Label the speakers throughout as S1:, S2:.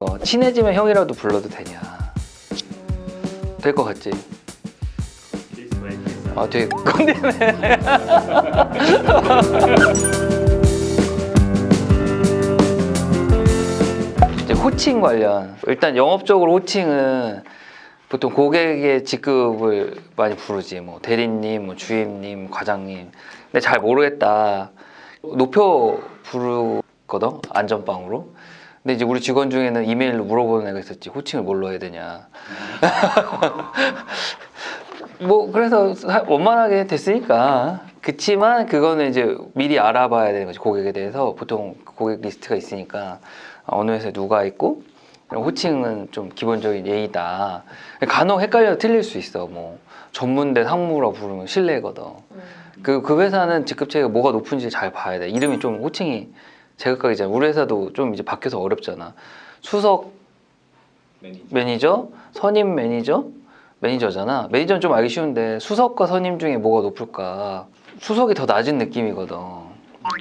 S1: 어, 친해지면 형이라도 불러도 되냐? 될 것 같지? 아, 되게 꼰대네. 이제 호칭 관련. 일단 영업적으로 호칭은 보통 고객의 직급을 많이 부르지. 뭐 대리님, 뭐 주임님, 과장님. 근데 잘 모르겠다. 높여 부르거든. 안전빵으로. 근데 이제 우리 직원 중에는 이메일로 물어보는 애가 있었지. 호칭을 뭘로 해야 되냐. 뭐 그래서 사- 원만하게 됐으니까. 그치만 그거는 이제 미리 알아봐야 되는 거지 고객에 대해서. 보통 고객 리스트가 있으니까 어느 회사에 누가 있고 호칭은 좀 기본적인 예의다. 간혹 헷갈려 틀릴 수 있어 뭐. 전문대 상무라고 부르면 실례거든. 그, 그 회사는 직급 차이가 뭐가 높은지 잘 봐야 돼. 이름이 좀 호칭이 제각각이잖아 우리 회사도 좀 이제 바뀌어서 어렵잖아 수석
S2: 매니저.
S1: 매니저, 선임 매니저, 매니저잖아. 매니저는 좀 알기 쉬운데 수석과 선임 중에 뭐가 높을까? 수석이 더 낮은 느낌이거든.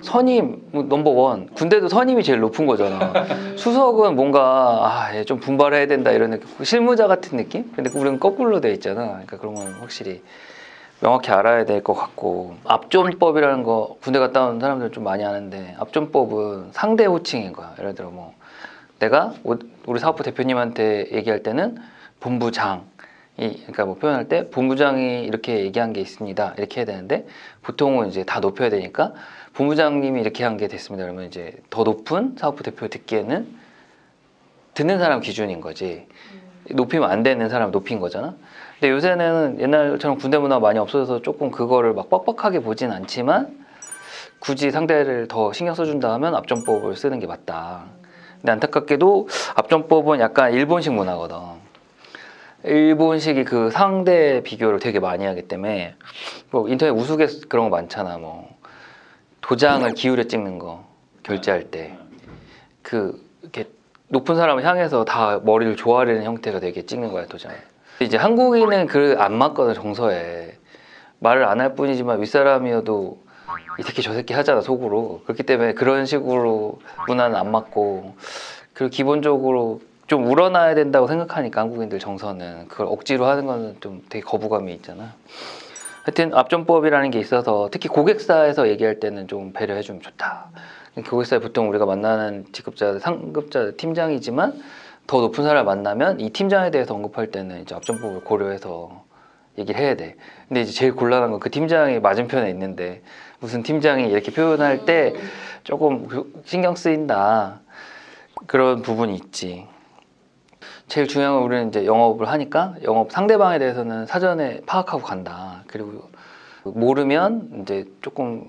S1: 선임 뭐 넘버 원. 군대도 선임이 제일 높은 거잖아. 수석은 뭔가 아, 얘좀 분발해야 된다 이런 느낌. 실무자 같은 느낌? 근데 우리는 거꾸로 돼 있잖아. 그러니까 그런 건 확실히 명확히 알아야 될 것 같고. 압존법이라는 거 군대 갔다 온 사람들 좀 많이 아는데 압존법은 상대 호칭인 거야. 예를 들어 뭐 내가 오- 우리 사업부 대표님한테 얘기할 때는 본부장 이 그러니까 뭐 표현할 때 본부장이 이렇게 얘기한 게 있습니다. 이렇게 해야 되는데 보통은 이제 다 높여야 되니까 본부장님이 이렇게 한 게 됐습니다. 그러면 이제 더 높은 사업부 대표 듣기에는 듣는 사람 기준인 거지 높이면 안 되는 사람 높인 거잖아 근데 요새는 옛날처럼 군대 문화 많이 없어져서 조금 그거를 막 빡빡하게 보진 않지만 굳이 상대를 더 신경 써준다 하면 압존법을 쓰는 게 맞다 근데 안타깝게도 압존법은 약간 일본식 문화거든. 일본식이 그 상대 비교를 되게 많이 하기 때문에 뭐 인터넷 우스갯 그런 거 많잖아. 뭐 도장을 기울여 찍는 거 결제할 때 그 이렇게 높은 사람을 향해서 다 머리를 조아리는 형태가 되게 찍는 거야 도장. 이제 한국인은 그 안 맞거든 정서에. 말을 안 할 뿐이지만 윗사람이어도 이 새끼 저 새끼 하잖아 속으로. 그렇기 때문에 그런 식으로 문화는 안 맞고 그리고 기본적으로 좀 우러나야 된다고 생각하니까 한국인들 정서는. 그걸 억지로 하는 거는 좀 되게 거부감이 있잖아. 하여튼 압존법이라는 게 있어서 특히 고객사에서 얘기할 때는 좀 배려해 주면 좋다 고객사에 보통 우리가 만나는 직급자 상급자 팀장이지만 더 높은 사람을 만나면 이 팀장에 대해서 언급할 때는 이제 압존법을 고려해서 얘기를 해야 돼 근데 이제 제일 곤란한 건 그 팀장이 맞은편에 있는데 무슨 팀장이 이렇게 표현할 때 조금 그- 신경 쓰인다 그런 부분이 있지. 제일 중요한 건 우리는 이제 영업을 하니까 영업 상대방에 대해서는 사전에 파악하고 간다. 그리고 모르면 이제 조금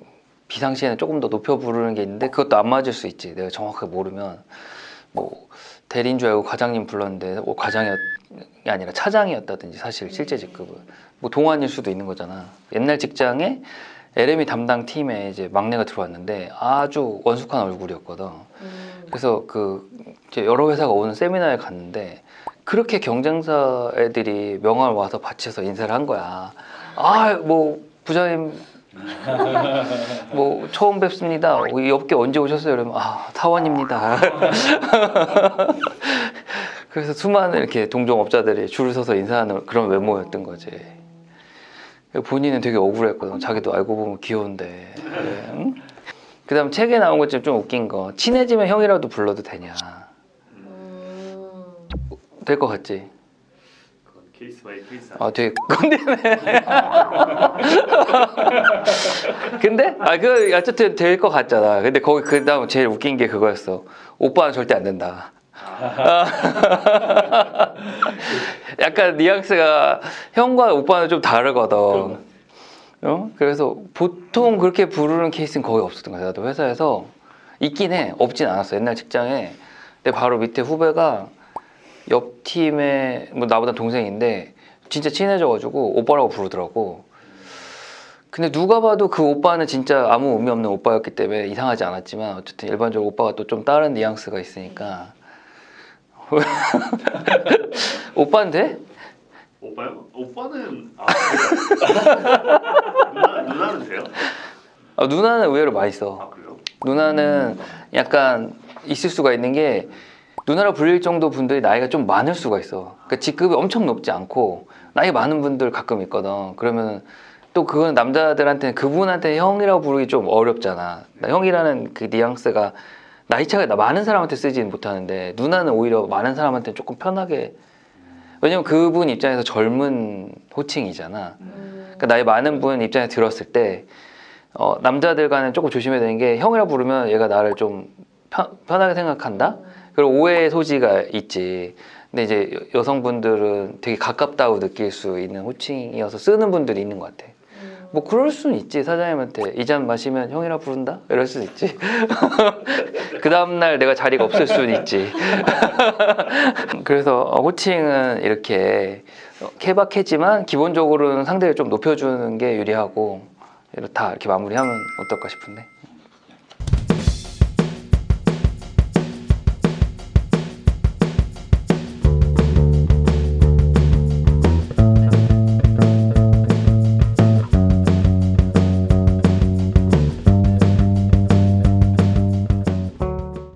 S1: 비상시에는 조금 더 높여 부르는 게 있는데 그것도 안 맞을 수 있지. 내가 정확하게 모르면 뭐 대리인 줄 알고 과장님 불렀는데 뭐 과장이 아니라 차장이었다든지 사실 실제 직급은 뭐 동안일 수도 있는 거잖아. 옛날 직장에 LME 담당 팀에 이제 막내가 들어왔는데 아주 원숙한 얼굴이었거든. 그래서 그 여러 회사가 오는 세미나에 갔는데 그렇게 경쟁사 애들이 명함을 와서 바치서 인사를 한 거야. 아 뭐 부장님 뭐 처음 뵙습니다. 이 업계 언제 오셨어요? 이러면 아 타원입니다. 그래서 수많은 이렇게 동종업자들이 줄을 서서 인사하는 그런 외모였던 거지. 본인은 되게 억울했거든. 자기도 알고 보면 귀여운데. 응? 그다음 책에 나온 것 중에 좀 웃긴 거 친해지면 형이라도 불러도 되냐? 될 것 같지?
S2: 케이스 바이 케이스.
S1: 아 되게 꼰대네. 근데 아 그 어쨌든 될 것 같잖아. 근데 거기 그 다음 제일 웃긴 게 그거였어. 오빠는 절대 안 된다. 약간 뉘앙스가 형과 오빠는 좀 다르거든. 어? 그래서 보통 그렇게 부르는 케이스는 거의 없었던 거야. 나도 회사에서 있긴 해. 없진 않았어. 옛날 직장에 내 바로 밑에 후배가 옆 팀에 뭐 나보다 동생인데 진짜 친해져가지고 오빠라고 부르더라고. 근데 누가 봐도 그 오빠는 진짜 아무 의미 없는 오빠였기 때문에 이상하지 않았지만 어쨌든 일반적으로 오빠가 또 좀 다른 뉘앙스가 있으니까 오빠인데?
S2: 오빠요? 오빠는 아 누나 누나는 돼요?
S1: 아, 누나는 의외로 많이 써.
S2: 아?
S1: 누나는 약간 있을 수가 있는 게 누나라 불릴 정도 분들이 나이가 좀 많을 수가 있어. 그러니까 직급이 엄청 높지 않고 나이 많은 분들 가끔 있거든. 그러면 또 그건 남자들한테는 그분한테 형이라고 부르기 좀 어렵잖아. 나 형이라는 그 뉘앙스가 나이 차가 나 많은 사람한테 쓰지는 못하는데 누나는 오히려 많은 사람한테 조금 편하게 왜냐면 그분 입장에서 젊은 호칭이잖아. 그러니까 나이 많은 분 입장에 들었을 때 어, 남자들과는 조금 조심해야 되는 게 형이라 부르면 얘가 나를 좀 편, 편하게 생각한다. 그리고 오해의 소지가 있지. 근데 이제 여- 여성분들은 되게 가깝다고 느낄 수 있는 호칭이어서 쓰는 분들이 있는 것 같아. 뭐 그럴 수는 있지 사장님한테. 이 잔 마시면 형이라 부른다? 이럴 수는 있지. 그 다음날 내가 자리가 없을 수는 있지. 그래서 어, 호칭은 이렇게 어, 케바케지만 기본적으로는 상대를 좀 높여주는 게 유리하고 이렇게 다 이렇게 마무리하면 어떨까 싶은데